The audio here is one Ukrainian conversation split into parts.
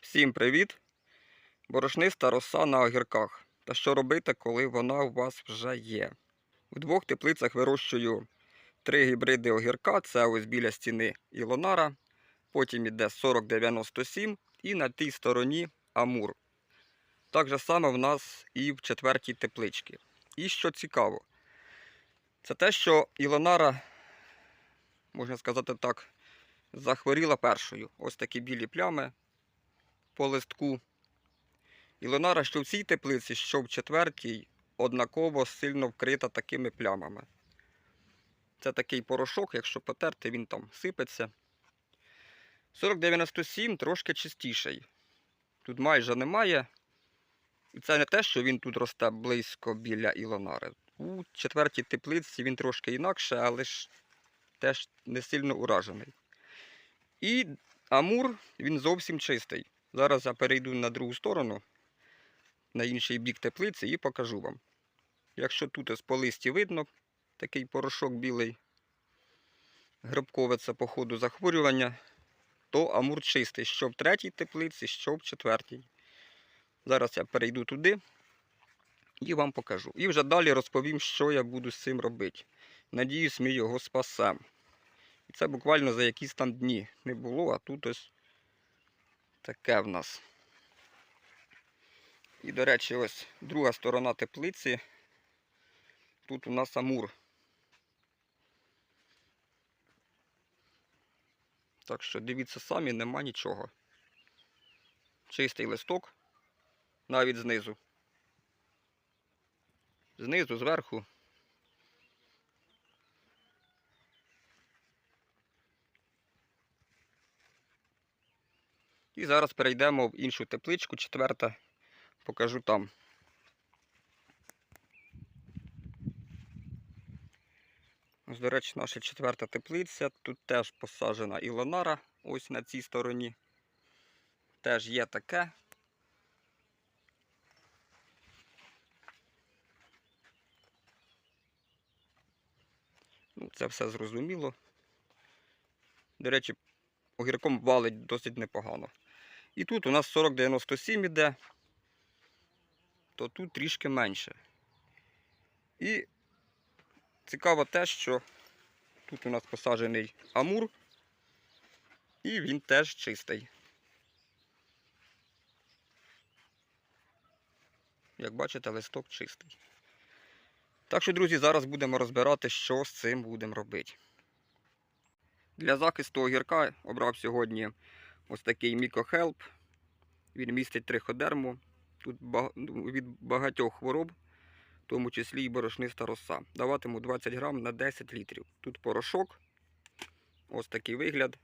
Всім привіт! Борошниста роса на огірках. Та що робити, коли вона у вас вже є? В двох теплицях вирощую три гібриди огірка. Це ось біля стіни Ілонара. Потім іде 4097 і на тій стороні Амур. Так же саме в нас і в четвертій тепличці. І що цікаво, це те, що Ілонара, можна сказати так, захворіла першою. Ось такі білі плями по листку. І Ленара, що в цій теплиці, що в четвертій, однаково сильно вкрита такими плямами. Це такий порошок, якщо потерти, він там сипеться. 4097 трошки чистіший. Тут майже немає. І це не те, що він тут росте близько біля Ілонари. У четвертій теплиці він трошки інакше, але ж теж не сильно уражений. І Амур він зовсім чистий. Зараз я перейду на другу сторону, на інший бік теплиці і покажу вам. Якщо тут із по листі видно такий порошок білий, грибкове це по ходу захворювання, то амур чистий, що в третій теплиці, що в четвертій. Зараз я перейду туди і вам покажу. І вже далі розповім, що я буду з цим робити. Надіюсь, ми його спасемо. І це буквально за якісь там дні не було, а тут ось таке в нас. І, до речі, ось друга сторона теплиці. Тут у нас амур. Так що дивіться самі, нема нічого. Чистий листок, навіть знизу. Знизу, зверху. І зараз перейдемо в іншу тепличку, четверта, покажу там. Ось, до речі, наша четверта теплиця. Тут теж посаджена ілонара, ось на цій стороні. Теж є таке. Ну, Це все зрозуміло. До речі, огірком валить досить непогано. І тут у нас 4097 іде, то тут трішки менше. І цікаво те, що тут у нас посаджений амур, і він теж чистий. Як бачите, листок чистий. Так що, друзі, зараз будемо розбирати, що з цим будемо робити. Для захисту огірка обрав сьогодні ось такий мікохелп. Він містить триходерму. Тут від багатьох хвороб, в тому числі і борошниста роса. Даватиму 20 грам на 10 літрів. Тут порошок. Ось такий вигляд.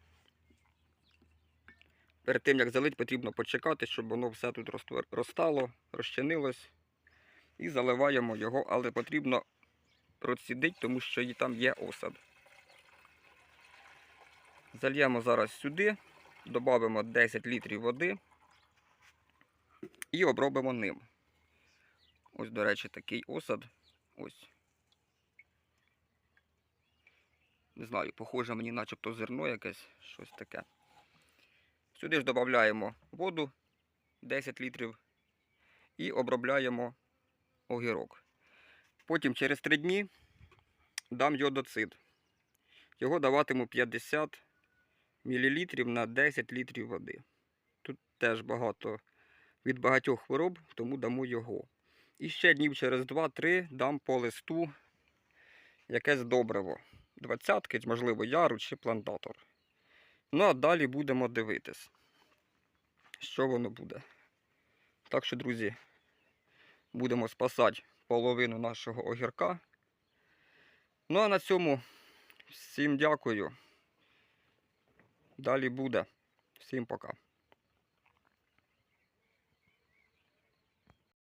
Перед тим, як залить, потрібно почекати, щоб воно все тут розтало, розчинилось. І заливаємо його, але потрібно процідити, тому що і там є осад. Зальємо зараз сюди, додамо 10 літрів води і обробимо ним. Ось, до речі, такий осад. Ось. Не знаю, похоже мені начебто зерно якесь, щось таке. Сюди ж додаємо воду 10 літрів і обробляємо огірок. Потім через 3 дні дам йодоцид. Його даватиму 50 мл на 10 літрів води. Тут теж багато від багатьох хвороб, тому дамо його. І ще днів через 2-3 дам по листу якесь добриво. Двадцятки, можливо, яру чи плантатор. Ну а далі будемо дивитись, що воно буде. Так що, друзі, будемо спасати половину нашого огірка. Ну а на цьому всім дякую. Далі буде. Всім пока.